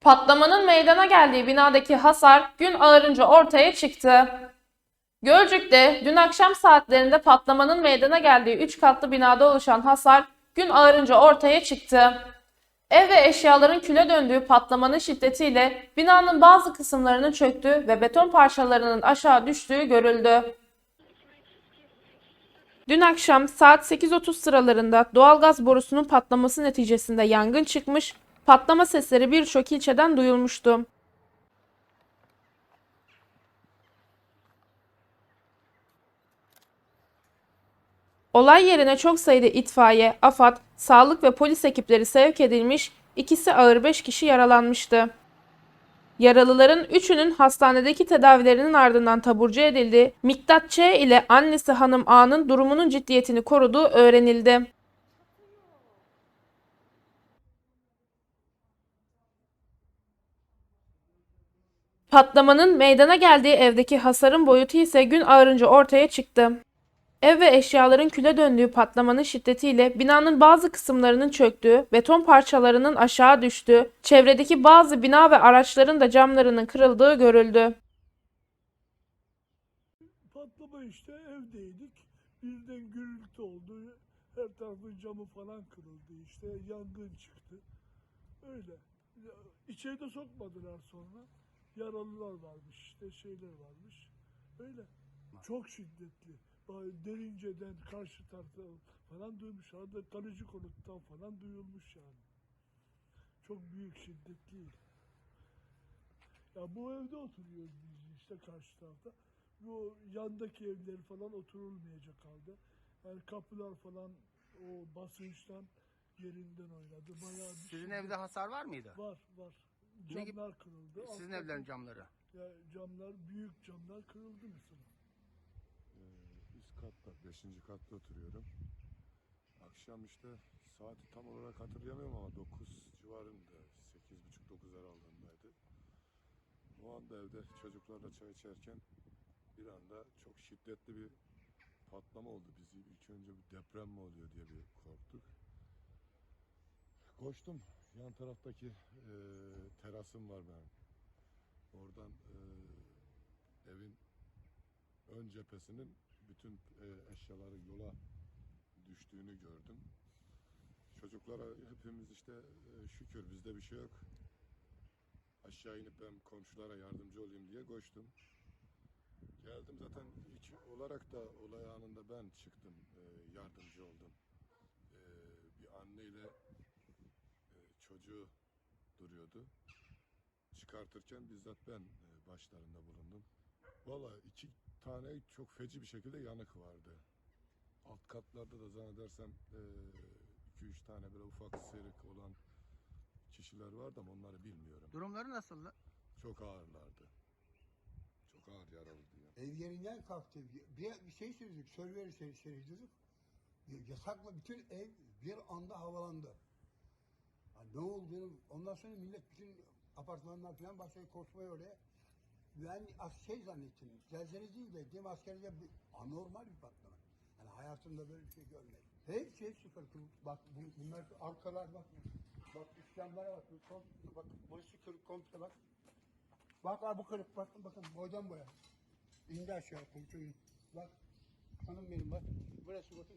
Patlamanın meydana geldiği binadaki hasar gün ağarınca ortaya çıktı. Gölcük'te dün akşam saatlerinde patlamanın meydana geldiği 3 katlı binada oluşan hasar gün ağarınca ortaya çıktı. Ev ve eşyaların küle döndüğü patlamanın şiddetiyle binanın bazı kısımlarının çöktüğü ve beton parçalarının aşağı düştüğü görüldü. Dün akşam saat 8.30 sıralarında doğalgaz borusunun patlaması neticesinde yangın çıkmış, patlama sesleri birçok ilçeden duyulmuştu. Olay yerine çok sayıda itfaiye, AFAD, sağlık ve polis ekipleri sevk edilmiş, ikisi ağır 5 kişi yaralanmıştı. Yaralıların üçünün hastanedeki tedavilerinin ardından taburcu edildi. Miktat Ç ile annesi hanım A'nın durumunun ciddiyetini koruduğu öğrenildi. Patlamanın meydana geldiği evdeki hasarın boyutu ise gün ağarınca ortaya çıktı. Ev ve eşyaların küle döndüğü patlamanın şiddetiyle binanın bazı kısımlarının çöktüğü, beton parçalarının aşağı düştüğü, çevredeki bazı bina ve araçların da camlarının kırıldığı görüldü. Patlama işte evdeydik. Birden gürültü oldu. Her tarafın camı falan kırıldı işte. Yangın çıktı. Öyle. İçeride sokmadılar sonra. Yaralılar varmış işte şeyler varmış. Öyle. Çok şiddetli. Derince'den karşı tarafta falan duymuş. Arada kalıcı konuttan falan duyulmuş yani. Çok büyük şiddetli. Ya bu evde oturuyoruz biz işte karşı tarafta. Bu yandaki evler falan oturulmayacak halde. Yani kapılar falan o basınçtan yerinden oynadı. Bayağı bir Sizin şiddet- evde hasar var mıydı? var var. Camlar kırıldı. Sizin katı- evlerin camları. Ya camlar büyük camlar kırıldı mesela. Ee, üst katta, beşinci katta oturuyorum. Akşam işte saati tam olarak hatırlayamıyorum ama 9 civarında, 8.30-9 aralığındaydı. O anda evde çocuklarla çay içerken bir anda çok şiddetli bir patlama oldu. Biz ilk önce bir deprem mi oluyor diye bir korktuk. Koştum. Yan taraftaki e, terasım var benim. Oradan e, evin ön cephesinin bütün e, eşyaları yola düştüğünü gördüm. Çocuklara hepimiz işte e, şükür bizde bir şey yok. Aşağı inip ben komşulara yardımcı olayım diye koştum. Geldim zaten ilk olarak da olay anında ben çıktım, e, yardımcı oldum. E, bir anne ile e, çocuğu duruyordu. Çıkartırken bizzat ben e, başlarında bulundum. Valla iki tane çok feci bir şekilde yanık vardı. Alt katlarda da zannedersem 2-3 tane böyle ufak sıyrık olan kişiler vardı ama onları bilmiyorum. Durumları nasıldı? Çok ağırlardı. Çok ağır yaralıydı yani. Ev yerinden kalktı. Bir, bir şey söyledik. Survey seri seyrediyorduk. Yasakla bütün ev bir anda havalandı. Ne olduğunu ondan sonra millet bütün apartmanlar falan başladı koşmaya oraya. Ben şey zannettim. Zelzele değil de değil mi askerde bir anormal bir patlama. Yani hayatımda böyle bir şey görmedim. Hepsi hepsi kırık. Bak bu, bunlar arkalar bak. Bak camlara bak. Komple, bak burası kırık komple bak. Bak abi bu kırık bakın bakın boydan boya. İndi aşağı komşu in. Bak hanım benim bak. Burası bakın